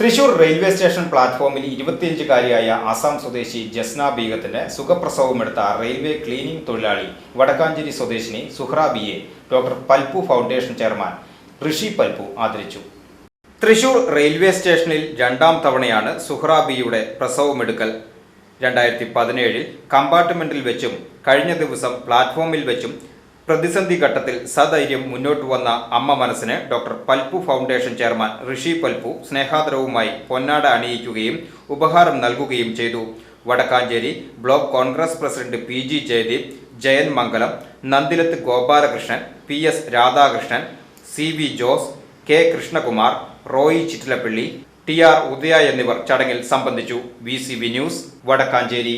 Thrissur railway station പ്ലാറ്റ്ഫോമിൽ ഇരുപത്തിയഞ്ചുകാരിയായ ആസാം സ്വദേശി ജസ്ന ബീഗത്തിന് സുഖപ്രസവമെടുത്ത റെയിൽവേ ക്ലീനിംഗ് തൊഴിലാളി വടക്കാഞ്ചേരി സ്വദേശിനി Suhra ബിയെ doctor Palpu foundation chairman Rishi Palpu ആദരിച്ചു. തൃശൂർ റെയിൽവേ സ്റ്റേഷനിൽ രണ്ടാം തവണയാണ് സുഹ്ര ബിയുടെ പ്രസവമെടുക്കൽ. രണ്ടായിരത്തി പതിനേഴിൽ കമ്പാർട്ട്മെന്റിൽ വെച്ചും കഴിഞ്ഞ ദിവസം പ്ലാറ്റ്ഫോമിൽ വെച്ചും പ്രതിസന്ധി ഘട്ടത്തിൽ സധൈര്യം മുന്നോട്ട് വന്ന അമ്മ മനസ്സിന് doctor Palpu foundation chairman Rishi Palpu സ്നേഹാദരവുമായി പൊന്നാട അണിയിക്കുകയും ഉപഹാരം നൽകുകയും ചെയ്തു. Vadakkancherry block Congress president P G Jayadeep Jayan Mangalam Nandilath Gopalakrishnan P S Radhakrishnan C V Jose K Krishnakumar Roy Chittilappilly T R Udaya എന്നിവർ ചടങ്ങിൽ സംബന്ധിച്ചു. V C V news Vadakkancherry.